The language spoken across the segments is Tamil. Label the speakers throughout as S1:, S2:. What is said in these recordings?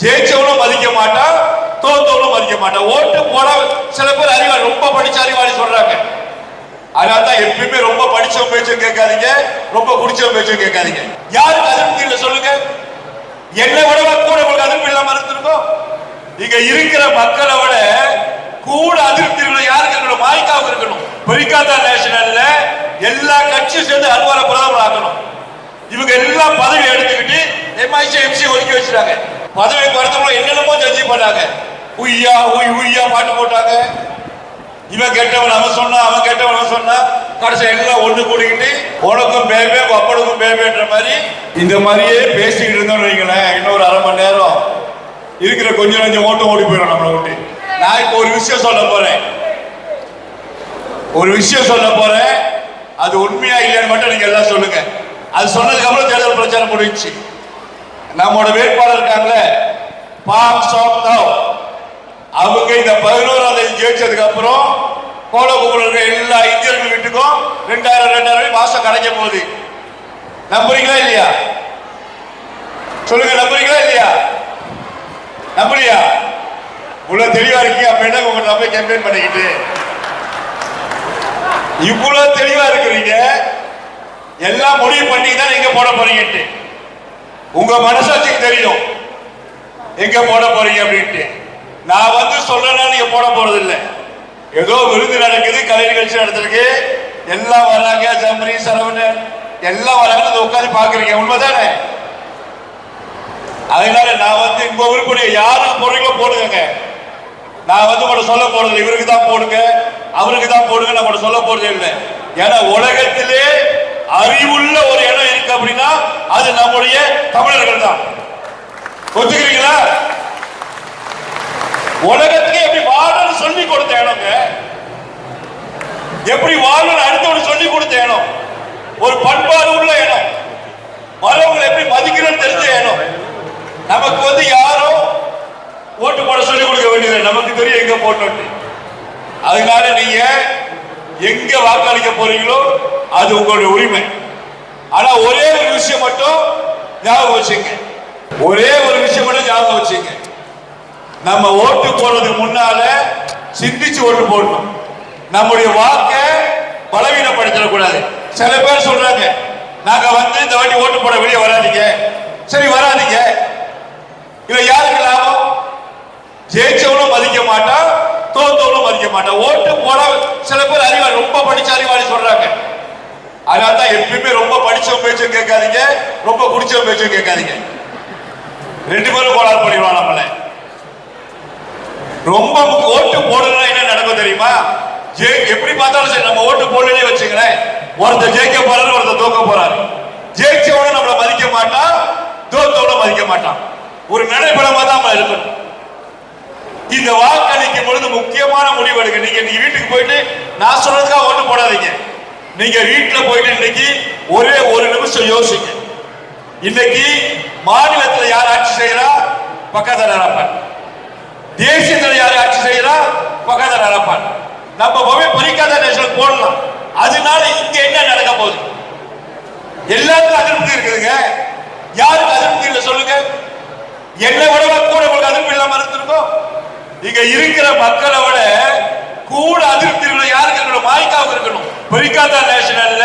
S1: ஜெயிச்சவனும் மதிக்க மாட்டான் தோத்தவனும் மதிக்க மாட்டான். ஓட்டு போட சில பேர் அறிவாளி ரொம்ப படிச்ச அறிவாளி சொல்றாங்க. அதனால தான் எப்பயுமே ரொம்ப படிச்சவன் பேச்சும் கேட்காதீங்க ரொம்ப குடிச்சவன் பேச்சும் கேட்காதீங்க. யாருக்கு அதிருப்தி இல்லை சொல்லுங்க? என்னை விட கூட உங்களுக்கு அதிருப்தி இல்லாம இருந்திருக்கோம் இங்க இருக்கிற மக்களை விட கூட அதிருப்தி உள்ள யாருக்கு இருக்கணும்? மாய்க்காவுக்கு இருக்கணும். பெரிக்காத்தா நேஷனல்ல எல்லா கட்சியும் சேர்ந்து அலுவலக பிரதமர் ஆகணும் இவங்க எல்லாம் பதவி எடுத்துக்கிட்டு எம்ஐசி எம்சி ஒதுக்கி வச்சிருக்காங்க பதவி வரதுக்குள்ள என்னென்னமோ ஜட்ஜி பண்ணாங்க. உய்யா உய் உய்யா பாட்டு போட்டாங்க. இவன் கெட்டவன் அவன் சொன்னா அவன் கெட்டவன் அவன் சொன்னா கடைசி எல்லாம் ஒண்ணு கூடிக்கிட்டு உனக்கும் பேபே அப்பனுக்கும் பேபேன்ற மாதிரி இந்த மாதிரியே பேசிக்கிட்டு இருந்தோம்னு வைங்களேன் இன்னொரு அரை மணி நேரம். இருக்கிற கொஞ்சம் கொஞ்சம் ஓட்டம் ஓடி போயிடும் நம்மளை விட்டு. நான் இப்போ ஒரு விஷயம் சொல்ல போறேன். ஒரு விஷயம் சொல்ல போறேன். அது உண்மையா இல்லையான்னு மட்டும் நீங்க எல்லாம் சொல்லுங்க. அது சொன்னதுக்கு அப்புறம் தேர்தல் பிரச்சாரம் முடிஞ்சுச்சு. நம்மோட வேட்பாளர் இருக்காங்களே பாம் சோப் தாவ். அவங்க இந்த பதினோராம் தேதி ஜெயிச்சதுக்கு அப்புறம் கோலகுபுரம் இருக்க எல்லா இந்தியர்கள் வீட்டுக்கும் ரெண்டாயிரம் ரெண்டாயிரம் மாசம் கிடைக்க போகுது. நம்புறீங்களா இல்லையா? சொல்லுங்க நம்புறீங்களா இல்லையா? நம்புறியா? இவ்வளவு தெளிவா இருக்கீங்க அப்ப என்ன உங்க நம்பி கேம்பெயின் பண்ணிக்கிட்டு? இவ்வளவு தெளிவா இருக்கிறீங்க. எல்லாம் முடிவு பண்ணி தான் எங்க போட போறீங்கட்டு உங்க மனசாட்சிக்கு தெரியும் எங்க போட போறீங்க அப்படின்ட்டு. நான் வந்து சொல்லணும்னா நீங்க போட போறது இல்லை ஏதோ விருது நடக்குது கலை நிகழ்ச்சி நடத்திருக்கு எல்லாம் வராங்க ஜம்பரி சரவணன். எல்லாம் வராங்க உட்காந்து பாக்குறீங்க உண்மைதானே? அதனால நான் வந்து உங்க இருக்கக்கூடிய யாருக்கு போடுறீங்களோ போடுங்க. நான் வந்து உங்களை சொல்ல போறது இவருக்கு தான் போடுங்க. அவருக்கு தான் போடுங்க நான் உங்களை சொல்ல போறது இல்லை. ஏன்னா உலகத்திலே அறிவுள்ள ஒரு இடம் இருக்கு அப்படின்னா அது நம்முடைய தமிழர்கள் தான். ஒத்துக்கிறீங்களா? உலகத்துக்கு எப்படி வாழணும்னு சொல்லி கொடுத்த இடங்க எப்படி வாழணும் அடுத்தவனுக்கு சொல்லி கொடுத்த இடம்? ஒரு பண்பாடு உள்ள இடம். மரவங்களை எப்படி மதிக்கணும்னு தெரிஞ்ச இடம். நமக்கு வந்து யாரும் ஓட்டு போட சொல்லி கொடுக்க வேண்டியது நமக்கு தெரியும் எங்க போட்டோன்னு. அதனால நீங்க எங்க வாக்களிக்க போறீங்களோ அது உங்களுடைய உரிமை. ஆனா ஒரே ஒரு விஷயம் மட்டும் ஞாபகம் வச்சுங்க. ஒரே ஒரு விஷயம் மட்டும் ஞாபகம் வச்சுங்க. நம்ம ஓட்டு போடுறதுக்கு முன்னால சிந்திச்சு ஓட்டு போடணும். நம்முடைய வாக்க பலவீனப்படுத்திடக்கூடாது சில பேர் சொல்றாங்க நாங்க வந்து இந்த வாட்டி ஓட்டு போட வெளியே வராதிங்க. சரி வராதிங்க. இதுல யாருக்கு லாபம்? ஜெயிச்சவனும் மதிக்க மாட்டான் தோத்தவனும் மாட்டேன். ஓட்டு போட சில பேர் அறிவாளி ரொம்ப படிச்ச அறிவாளி சொல்றாங்க. அதனால தான் எப்பயுமே ரொம்ப படிச்சவன் பேச்சும் கேட்காதீங்க ரொம்ப குடிச்சவன் பேச்சும் கேட்காதீங்க. ரெண்டு பேரும் கோளாறு பண்ணிடுவான் நம்மள. ரொம்ப ஓட்டு போடணும்னா என்ன நடக்கும் தெரியுமா? எப்படி பார்த்தாலும் சரி நம்ம ஓட்டு போடலே வச்சுக்கிறேன் ஒருத்தர் ஜெயிக்க போறாரு ஒருத்தர் தோக்க போறாரு. ஜெயிச்சவன நம்மளை மதிக்க மாட்டான் தோத்தவன மதிக்க மாட்டான். ஒரு நடைபெறமா தான் நம்ம இருக்கணும். இந்த வாக்களிக்கும் பொழுது முக்கியமான முடிவு எடுங்க. நீங்க நீங்க வீட்டுக்கு போயிட்டு நான் சொல்றதுக்காக ஓட்டு போடாதீங்க. நீங்க வீட்டுல போயிட்டு இன்னைக்கு ஒரே ஒரு நிமிஷம் யோசிங்க. இன்னைக்கு மாநிலத்துல யார் ஆட்சி செய்யறா? பக்கத்தில் நடப்பார் தேசியத்தில் யார் ஆட்சி செய்யறா? பக்கத்தில் நடப்பார் நம்ம போய் பறிக்காத நேஷனல் போடலாம். அதனால இங்க என்ன நடக்க போகுது? எல்லாருக்கும் அதிருப்தி இருக்குதுங்க. யாருக்கு அதிருப்தி இல்லை சொல்லுங்க. என்னை விட கூட உங்களுக்கு அதிருப்தி இல்லாம இருந்திருக்கோம் இங்க இருக்கிற மக்களை விட கூட அதிருப்தி உள்ள யாருக்கு இருக்கணும்? மாய்க்காவுக்கு இருக்கணும். பறிக்காத நேஷனல்ல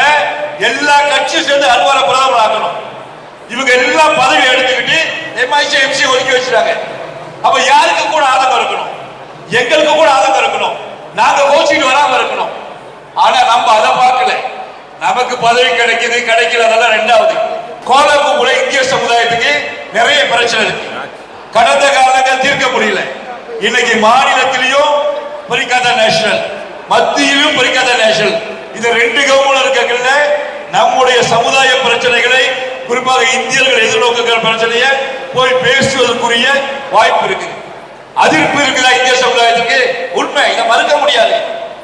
S1: எல்லா கட்சியும் சேர்ந்து அன்வார பிரதமர் ஆக்கணும். இவங்க எல்லாம் பதவி எடுத்துக்கிட்டு எம்ஐசி எம்சி ஒதுக்கி வச்சிருக்காங்க அப்ப யாருக்கு கூட ஆதங்கம் இருக்கணும்? எங்களுக்கு கூட ஆதங்கம் இருக்கணும். நாங்க கோச்சிட்டு வராம இருக்கணும். ஆனா நம்ம அதை பார்க்கல. நமக்கு பதவி கிடைக்குது கிடைக்கல அதெல்லாம் ரெண்டாவது. கோலகுமுறை இந்திய சமுதாயத்துக்கு நிறைய பிரச்சனை இருக்கு. கடந்த காலங்கள் தீர்க்க முடியல. இன்னைக்கு மாநிலத்திலையும் பரிகாத நேஷனல் மத்தியிலும் பரிகாத நேஷனல். இது ரெண்டு கவர்மெண்ட் இருக்கல நம்முடைய சமுதாய பிரச்சனைகளை குறிப்பாக இந்தியர்கள் எதிர்நோக்குகிற பிரச்சனையை போய் பேசுவதற்குரிய வாய்ப்பு இருக்கு அதிர்ப்பு இருக்குதா இந்திய சமுதாயத்துக்கு? உண்மை. இதை மறுக்க முடியாது.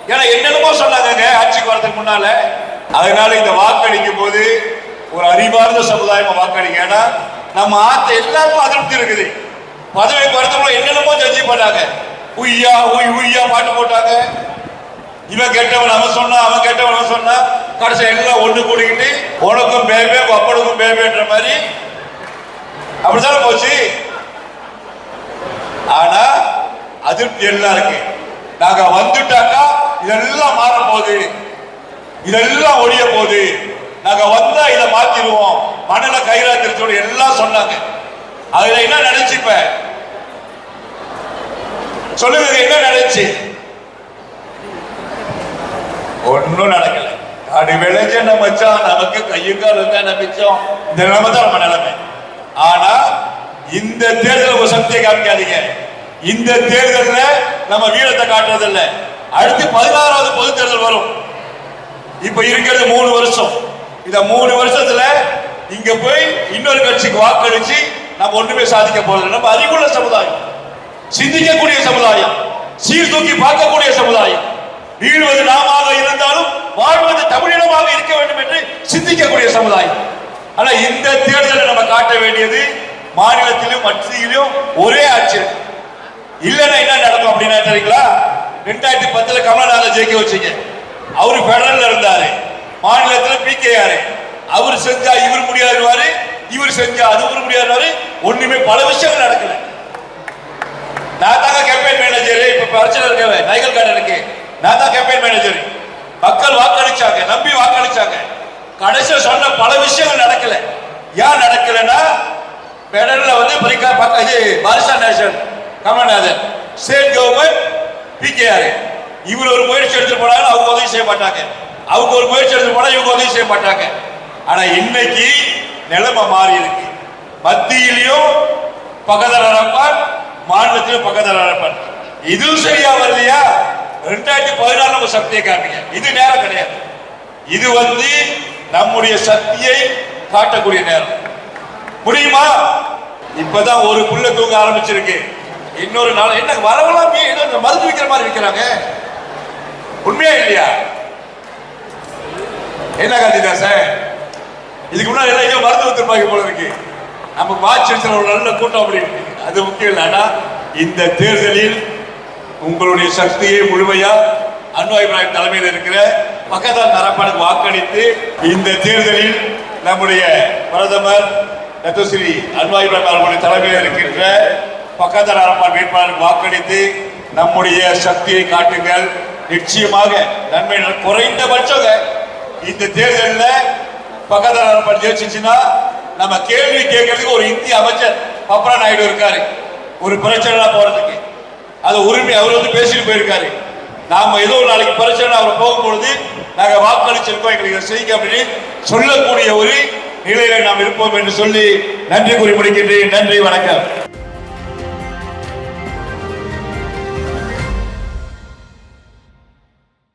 S1: ஏன்னா என்னென்னமோ சொன்னாங்க ஆட்சிக்கு வரதுக்கு முன்னால. அதனால இந்த வாக்களிக்கும் போது ஒரு அறிவார்ந்த சமுதாயமா வாக்களிங்க. ஏன்னா நம்ம ஆத்த எல்லாருக்கும் அதிருப்தி இருக்குது. பதவி வரதுக்குள்ள என்னென்னமோ ஜட்ஜி பண்ணாங்க. உய்யா உய் உய்யா பாட்டு போட்டாங்க. இவன் கெட்டவன் அவன் சொன்னா அவன் கெட்டவன் அவன் சொன்னா கடைசி எல்லாம் ஒண்ணு கூடிக்கிட்டு உனக்கும் பேபே அப்பனுக்கும் பேபேன்ற மாதிரி அப்படித்தானே போச்சு? ஆனா அதிருப்தி எல்லாம் இருக்கு. நாங்க வந்துட்டாக்கா இதெல்லாம் மாற போகுது இதெல்லாம் ஒழிய போகுது. நாங்க வந்தா இதை மாத்திடுவோம். மணல கைராத்திரத்தோடு எல்லாம் சொன்னாங்க. அதுல என்ன நினைச்சுப்பேன் சொல்லுங்க இது என்ன நடந்துச்சு? ஒண்ணும் நடக்கல. அப்படி விளைஞ்ச நமச்சா நமக்கு கையும் காலும் தான் மிச்சம்? இந்த நிலைமை தான் நம்ம நிலைமை. ஆனா இந்த தேர்தல் ஒரு சக்தியை காமிக்காதீங்க இந்த தேர்தல்ல நம்ம வீரத்தை காட்டுறது இல்ல அடுத்து பதினாறாவது பொது தேர்தல் வரும். இப்ப இருக்கிறது மூணு வருஷம். இந்த மூணு வருஷத்துல இங்க போய் இன்னொரு கட்சிக்கு வாக்களிச்சு நம்ம ஒண்ணுமே சாதிக்க போறது நம்ம அறிவுள்ள சமுதாயம். சிந்திக்கக்கூடிய சமுதாயம் சீர்தூக்கி பார்க்கக்கூடிய சமுதாயம். வீழ்வது நாமாக இருந்தாலும் வாழ்வது தமிழினமாக இருக்க வேண்டும் என்று சிந்திக்கக்கூடிய சமுதாயம். ஆனா இந்த தேர்தலை நம்ம காட்ட வேண்டியது மாநிலத்திலும் மத்தியிலும் ஒரே ஆட்சி இல்லைன்னா என்ன நடக்கும் அப்படின்னா தெரியுங்களா? ரெண்டாயிரத்தி பத்துல கமல்நாதன் ஜெயிக்க வச்சீங்க. அவரு பெடரல்ல இருந்தாரு. மாநிலத்துல ஆர் அவர் செஞ்சா இவர் முடியாதுவாரு இவர் செஞ்சா அது இவர் முடியாதுவாரு. ஒண்ணுமே பல விஷயங்கள் நடக்கல. நான் தாங்க கேம்பெயின் மேனேஜர் இப்ப பிரச்சனை இருக்கவே நைகல் இருக்கு. நான் தான் கேம்பெயின் மேனேஜர் மக்கள் வாக்களிச்சாங்க நம்பி வாக்களிச்சாங்க. கடைசியில் சொன்ன பல விஷயங்கள் நடக்கல. ஏன் நடக்கலன்னா பெடரல்ல வந்து பிரிக்கா பக்க இது பாரிசா nation Kamalnathan state government PKR இவர் ஒரு முயற்சி எடுத்துட்டு போனாலும் அவங்க உதவி செய்ய மாட்டாங்க. அவங்க ஒரு முயற்சி எடுத்து போனா இவங்க உதவி செய்ய மாட்டாங்க. ஆனா இன்னைக்கு நிலைமை மாறி இருக்கு. மத்தியிலையும் பகதர் அரப்பான் மாநிலத்திலும் பக்கத்தில் அரப்பான் இதுவும் சரியா வரலையா? ரெண்டாயிரத்தி பதினாறு நம்ம சக்தியை காமிங்க. இது நேரம் கிடையாது. இது வந்து நம்முடைய சக்தியை காட்டக்கூடிய நேரம். புரியுமா? இப்பதான் ஒரு புள்ள தூங்க ஆரம்பிச்சிருக்கு. இன்னொரு நாள் என்ன வரவெல்லாம் ஏதோ மருந்து விற்கிற மாதிரி விற்கிறாங்க உண்மையா இல்லையா? என்ன காந்திதாசன் இதுக்கு முன்னாடி எல்லாம் மருந்து வந்துருப்பாங்க போல இருக்கு. நமக்கு வாட்சி ஒரு நல்ல கூட்டம் அப்படி இருக்கு. அது முக்கியம் இல்லை. இந்த தேர்தலில் உங்களுடைய சக்தியை முழுமையா அன்வாய் இப்ராஹிம் தலைமையில் இருக்கிற பக்கத்தால் நரப்பானுக்கு வாக்களித்து இந்த தேர்தலில் நம்முடைய பிரதமர் ரத்தஸ்ரீ அன்வாய் இப்ராஹிம் அவர்களுடைய தலைமையில் இருக்கின்ற பக்கத்தால் நரப்பான் வேட்பாளருக்கு வாக்களித்து நம்முடைய சக்தியை காட்டுங்கள். நிச்சயமாக நன்மை நட- குறைந்தபட்சம் இந்த தேர்தலில் பக்கத்தால் நரப்பான் ஜெயிச்சிச்சுன்னா நம்ம கேள்வி கேட்கறதுக்கு ஒரு இந்திய அமைச்சர் பப்பரா நாயுடு இருக்காரு. ஒரு பிரச்சனை போறதுக்கு. அது உரிமை அவர் வந்து பேசிட்டு போயிருக்காரு. நாம ஏதோ ஒரு நாளைக்கு பிரச்சனை அவர் போகும்பொழுது நாங்க வாக்களிச்சிருக்கோம் எங்களுக்கு இதை செய்யுங்க அப்படின்னு சொல்லக்கூடிய ஒரு நிலையில நாம் இருப்போம் என்று சொல்லி நன்றி கூறி முடிக்கின்றேன். நன்றி வணக்கம்.